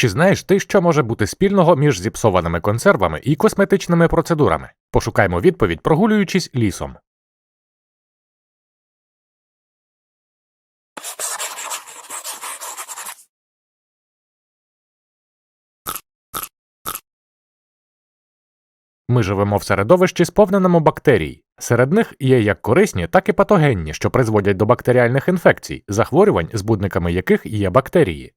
Чи знаєш ти, що може бути спільного між зіпсованими консервами і косметичними процедурами? Пошукаймо відповідь, прогулюючись лісом. Ми живемо в середовищі, сповненому бактерій. Серед них є як корисні, так і патогенні, що призводять до бактеріальних інфекцій, захворювань, збудниками яких є бактерії.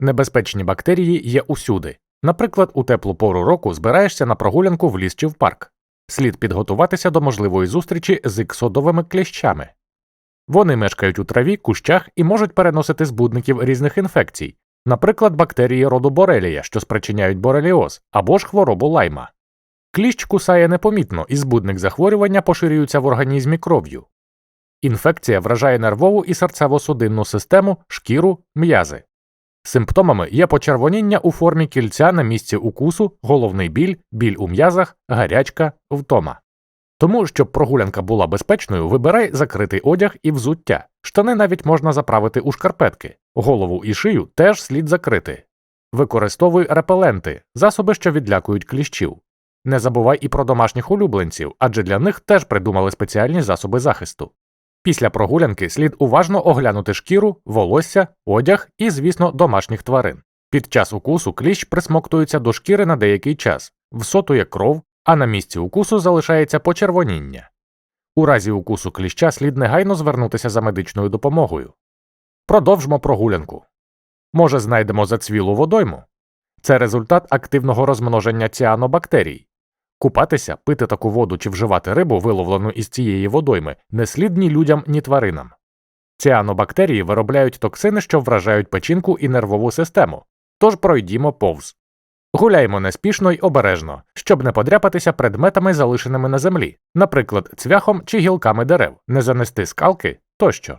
Небезпечні бактерії є усюди. Наприклад, у теплу пору року збираєшся на прогулянку в ліс чи в парк. Слід підготуватися до можливої зустрічі з іксодовими кліщами. Вони мешкають у траві, кущах і можуть переносити збудників різних інфекцій, наприклад, бактерії роду борелія, що спричиняють бореліоз, або ж хворобу лайма. Кліщ кусає непомітно, і збудник захворювання поширюється в організмі кров'ю. Інфекція вражає нервову і серцево-судинну систему, шкіру, м'язи. Симптомами є почервоніння у формі кільця на місці укусу, головний біль, біль у м'язах, гарячка, втома. Тому, щоб прогулянка була безпечною, вибирай закритий одяг і взуття. Штани навіть можна заправити у шкарпетки, голову і шию теж слід закрити. Використовуй репеленти, засоби, що відлякують кліщів. Не забувай і про домашніх улюбленців, адже для них теж придумали спеціальні засоби захисту. Після прогулянки слід уважно оглянути шкіру, волосся, одяг і, звісно, домашніх тварин. Під час укусу кліщ присмоктується до шкіри на деякий час, всотує кров, а на місці укусу залишається почервоніння. У разі укусу кліща слід негайно звернутися за медичною допомогою. Продовжмо прогулянку. Може, знайдемо зацвілу водойму? Це результат активного розмноження ціанобактерій. Купатися, пити таку воду чи вживати рибу, виловлену із цієї водойми, не слід ні людям, ні тваринам. Ціанобактерії виробляють токсини, що вражають печінку і нервову систему, тож пройдімо повз. Гуляймо неспішно й обережно, щоб не подряпатися предметами, залишеними на землі, наприклад, цвяхом чи гілками дерев, не занести скалки тощо.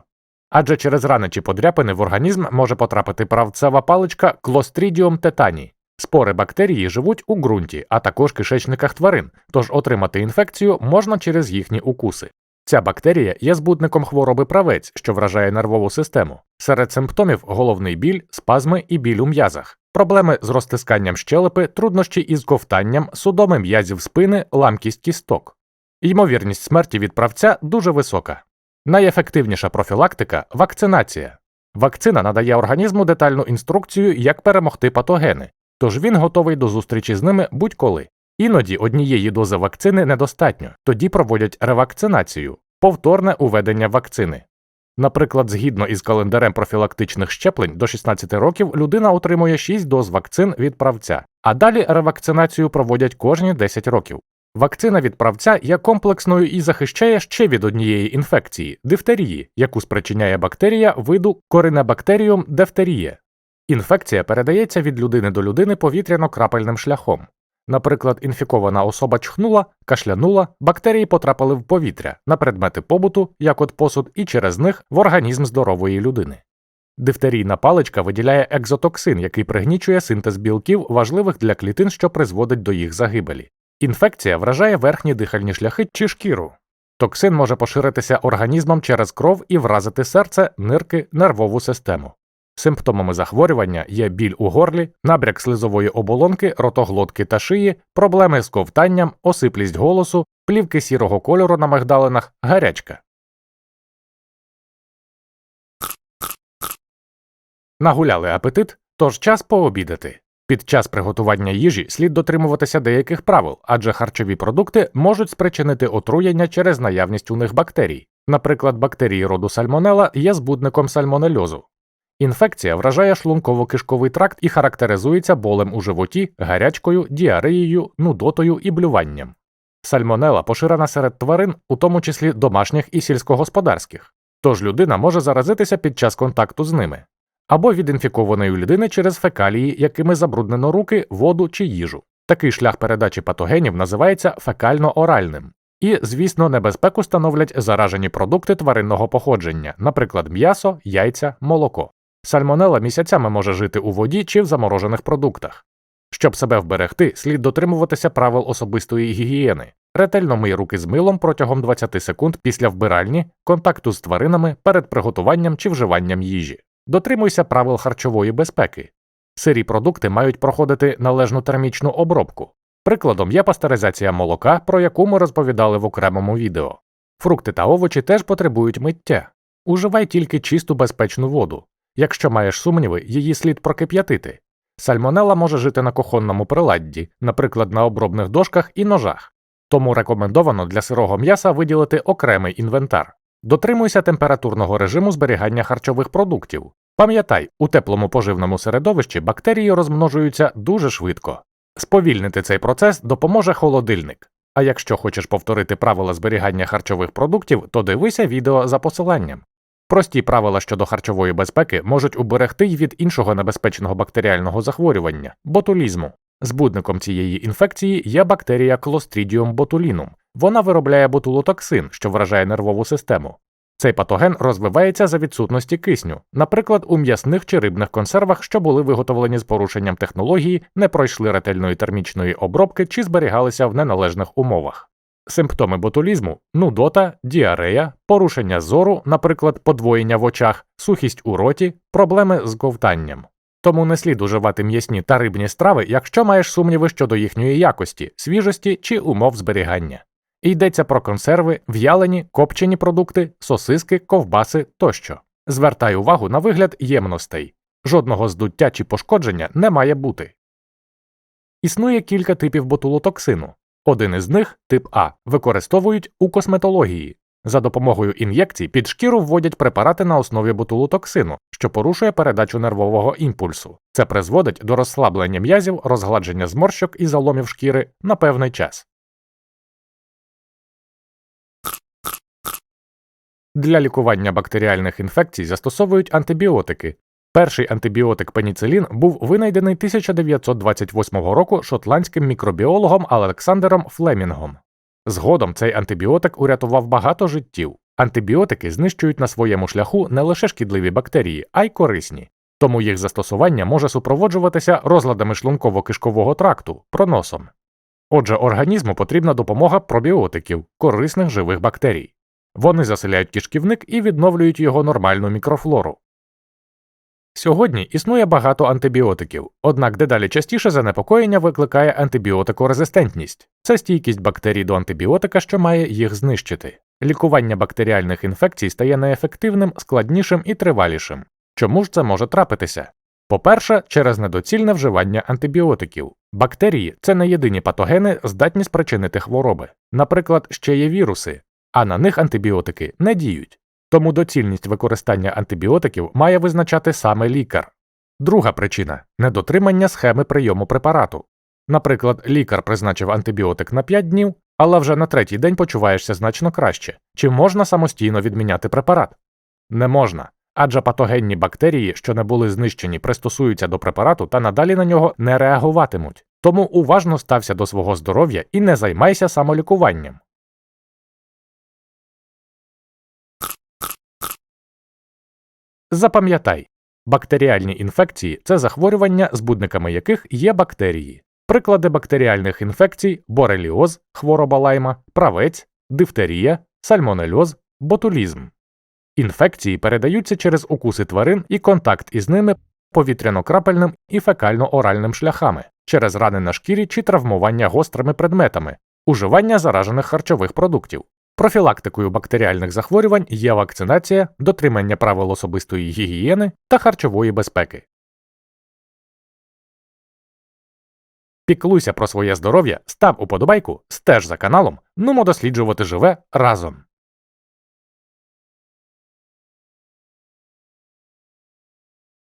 Адже через рани чи подряпини в організм може потрапити правцева паличка Clostridium tetani. Спори бактерії живуть у ґрунті, а також кишечниках тварин, тож отримати інфекцію можна через їхні укуси. Ця бактерія є збудником хвороби правець, що вражає нервову систему. Серед симптомів головний біль, спазми і біль у м'язах, проблеми з розтисканням щелепи, труднощі із ковтанням, судоми м'язів спини, ламкість кісток. Ймовірність смерті від правця дуже висока. Найефективніша профілактика вакцинація. Вакцина надає організму детальну інструкцію, як перемогти патогени, тож він готовий до зустрічі з ними будь-коли. Іноді однієї дози вакцини недостатньо, тоді проводять ревакцинацію, повторне уведення вакцини. Наприклад, згідно із календарем профілактичних щеплень до 16 років людина отримує 6 доз вакцин від правця, а далі ревакцинацію проводять кожні 10 років. Вакцина від правця є комплексною і захищає ще від однієї інфекції дифтерії, яку спричиняє бактерія виду Corynebacterium diphtheriae. Інфекція передається від людини до людини повітряно-крапельним шляхом. Наприклад, інфікована особа чхнула, кашлянула, бактерії потрапили в повітря на предмети побуту, як от посуд, і через них в організм здорової людини. Дифтерійна паличка виділяє екзотоксин, який пригнічує синтез білків, важливих для клітин, що призводить до їх загибелі. Інфекція вражає верхні дихальні шляхи чи шкіру. Токсин може поширитися організмом через кров і вразити серце, нирки, нервову систему. Симптомами захворювання є біль у горлі, набряк слизової оболонки, ротоглотки та шиї, проблеми з ковтанням, осиплість голосу, плівки сірого кольору на мигдалинах, гарячка. Нагуляли апетит, тож час пообідати. Під час приготування їжі слід дотримуватися деяких правил, адже харчові продукти можуть спричинити отруєння через наявність у них бактерій. Наприклад, бактерії роду сальмонела є збудником сальмонельозу. Інфекція вражає шлунково-кишковий тракт і характеризується болем у животі, гарячкою, діареєю, нудотою і блюванням. Сальмонела поширена серед тварин, у тому числі домашніх і сільськогосподарських, тож людина може заразитися під час контакту з ними, або від інфікованої людини через фекалії, якими забруднено руки, воду чи їжу. Такий шлях передачі патогенів називається фекально-оральним. І, звісно, небезпеку становлять заражені продукти тваринного походження, наприклад, м'ясо, яйця, молоко. Сальмонела місяцями може жити у воді чи в заморожених продуктах. Щоб себе вберегти, слід дотримуватися правил особистої гігієни, ретельно мий руки з милом протягом 20 секунд після вбиральні, контакту з тваринами перед приготуванням чи вживанням їжі. Дотримуйся правил харчової безпеки. Сирі продукти мають проходити належну термічну обробку. Прикладом є пастеризація молока, про яку ми розповідали в окремому відео. Фрукти та овочі теж потребують миття. Уживай тільки чисту безпечну воду. Якщо маєш сумніви, її слід прокип'ятити. Сальмонела може жити на кухонному приладді, наприклад, на обробних дошках і ножах. Тому рекомендовано для сирого м'яса виділити окремий інвентар. Дотримуйся температурного режиму зберігання харчових продуктів. Пам'ятай, у теплому поживному середовищі бактерії розмножуються дуже швидко. Сповільнити цей процес допоможе холодильник. А якщо хочеш повторити правила зберігання харчових продуктів, то дивися відео за посиланням. Прості правила щодо харчової безпеки можуть уберегти й від іншого небезпечного бактеріального захворювання ботулізму. Збудником цієї інфекції є бактерія Clostridium botulinum. Вона виробляє ботулотоксин, що вражає нервову систему. Цей патоген розвивається за відсутності кисню, наприклад, у м'ясних чи рибних консервах, що були виготовлені з порушенням технології, не пройшли ретельної термічної обробки чи зберігалися в неналежних умовах. Симптоми ботулізму нудота, діарея, порушення зору, наприклад, подвоєння в очах, сухість у роті, проблеми з ковтанням. Тому не слід уживати м'ясні та рибні страви, якщо маєш сумніви щодо їхньої якості, свіжості чи умов зберігання. Йдеться про консерви, в'ялені, копчені продукти, сосиски, ковбаси тощо. Звертай увагу на вигляд ємностей. Жодного здуття чи пошкодження не має бути. Існує кілька типів ботулотоксину. Один із них, тип А, використовують у косметології. За допомогою ін'єкцій під шкіру вводять препарати на основі ботулотоксину, що порушує передачу нервового імпульсу. Це призводить до розслаблення м'язів, розгладження зморщок і заломів шкіри на певний час. Для лікування бактеріальних інфекцій застосовують антибіотики. Перший антибіотик пеніцилін був винайдений 1928 року шотландським мікробіологом Олександером Флемінгом. Згодом цей антибіотик урятував багато життів. Антибіотики знищують на своєму шляху не лише шкідливі бактерії, а й корисні, тому їх застосування може супроводжуватися розладами шлунково-кишкового тракту, проносом. Отже, організму потрібна допомога пробіотиків, корисних живих бактерій. Вони заселяють кишківник і відновлюють його нормальну мікрофлору. Сьогодні існує багато антибіотиків, однак дедалі частіше занепокоєння викликає антибіотикорезистентність це стійкість бактерій до антибіотика, що має їх знищити. Лікування бактеріальних інфекцій стає неефективним, складнішим і тривалішим. Чому ж це може трапитися? По-перше, через недоцільне вживання антибіотиків. Бактерії це не єдині патогени, здатні спричинити хвороби. Наприклад, ще є віруси, а на них антибіотики не діють. Тому доцільність використання антибіотиків має визначати саме лікар. Друга причина недотримання схеми прийому препарату. Наприклад, лікар призначив антибіотик на 5 днів, але вже на третій день почуваєшся значно краще. Чи можна самостійно відміняти препарат? Не можна. Адже патогенні бактерії, що не були знищені, пристосуються до препарату та надалі на нього не реагуватимуть. Тому уважно стався до свого здоров'я і не займайся самолікуванням. Запам'ятай, бактеріальні інфекції це захворювання, збудниками яких є бактерії. Приклади бактеріальних інфекцій бореліоз, хвороба лайма, правець, дифтерія, сальмонельоз, ботулізм. Інфекції передаються через укуси тварин і контакт із ними повітряно-крапельним і фекально-оральним шляхами, через рани на шкірі чи травмування гострими предметами, уживання заражених харчових продуктів. Профілактикою бактеріальних захворювань є вакцинація, дотримання правил особистої гігієни та харчової безпеки. Піклуйся про своє здоров'я, став уподобайку, стеж за каналом, нумо досліджувати живе разом.